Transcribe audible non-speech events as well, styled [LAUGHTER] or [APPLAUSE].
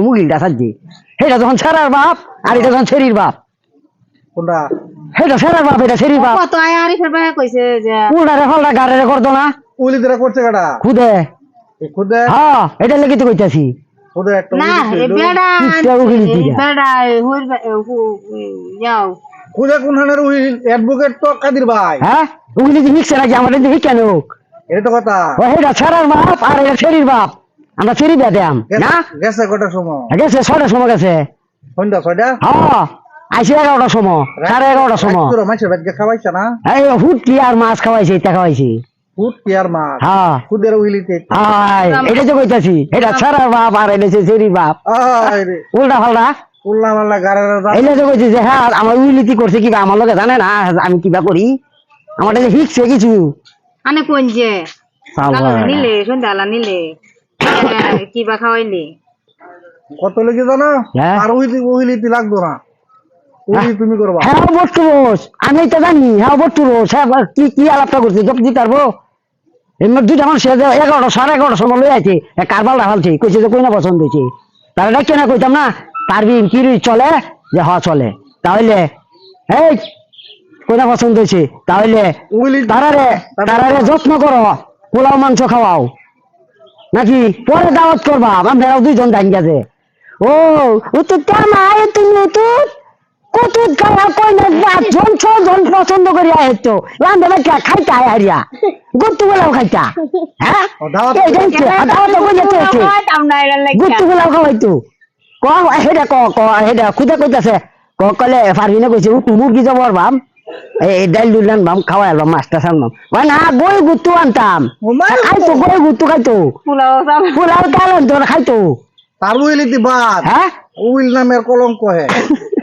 মুগিলটা সাজি সেটা যখন ছেড়ার বাপ আর এটা যখন ছেড়ির বাপ। কোনটা? সেটা ছেড়ার বাপ এটা ছেড়ির বাপ। কত আয় আরিফের ভাই কইছে যে উল্টারে ফলটা গাড়ে করতো না। উলি দিরা করছে কাটা? খুদে। খুদে? হ্যাঁ এটা লেগে তো কইতাছি। খুদে একটা না উলি এ দিছিল। বেড়া কিসটা উগিলি আনছে, দিলা? এ বেড়া হুর যাও খুদে কোন হানের অ্যাডভোকেট তো কাদির ভাই। হ্যাঁ? আমাদের যে হিকানো এটা তো কথা। ও ছেড়ার বাপ আর এটা ছেড়ির বাপ। আমরা ছেড়ি বেদাম না? গেছে কটার সময়? গেছে ছয়টার সময় গেছে। সন্ধ্যা ছয়টা? হ্যাঁ আইসি এগারোটার সময় সাড়ে এগারোটার সময়। মাছের ভাতকে খাওয়াইছে না? এই আর মাছ খাওয়াইছে খাওয়াইছি। ফুট কি আর মাছ? হ্যাঁ। খুদের উইলিতে আয় এটা কইতাছি বাপ আর বাপ। উল্টা ফাল্টা গাড়ার কইছি যে হ্যাঁ আমার উইলিতি করছে কিবা আমার লোকে জানে না আমি কিবা করি? আমার এটা শিখছে কিছু। আনে কোন যে? নিলে সন্ধ্যালা নিলে। কি বা খাওয়াইলি? কত লেগে জানো? হ্যাঁ। আর লাগতো না। তুমি করবা। হ্যাঁ বট্টু আমি তো জানি হ্যাঁ বট্টু হ্যাঁ কি কি আলাপটা করছে? জব দিতে পারব। এমনি দুইটা মানুষ এগারোটা সাড়ে এগারোটার সময় লই আছে কারবাল রাখালছে কইছে যে কইনা পছন্দ হয়েছে তারা ডাকে না কইতাম না? পারবি কি চলে যে হ চলে। তাহলে এই কইনা পছন্দ হয়েছে তাহলে উইলি তারারে তারারে যত্ন করো। পোলাও মাংস খাওয়াও। নাকি? পরে দাওয়াত করবা আমরা দুইজন জানি গেছে। ও উতুত কামাই তুমি উতুত কতুত খাওয়া কই না পাঁচজন ছজন পছন্দ করি আহেতো বাচ্চা খাইতা আয় হারিয়া। গুত্তু গুলাও খাইতা। হ্যাঁ? ও, দাওয়াত কই যেতে হচ্ছে গুত্তু গুলাও খাওয়াইতো ক হেডা ক ক হেডা খুদে কইতাছে। ক কলে পারবি না কইছে মুরগি জবর বাম। এই ডাল দুল বাম খাওয়া আলবাম মাছটা সানবাম না গই গুতু আনতাম। খাইতো গই গুতু খাইতো পোলাও চাল। আনতো খাইতো তার উইলিতে বাদ। হ্যাঁ উইল নামের কলঙ্ক হে। [LAUGHS]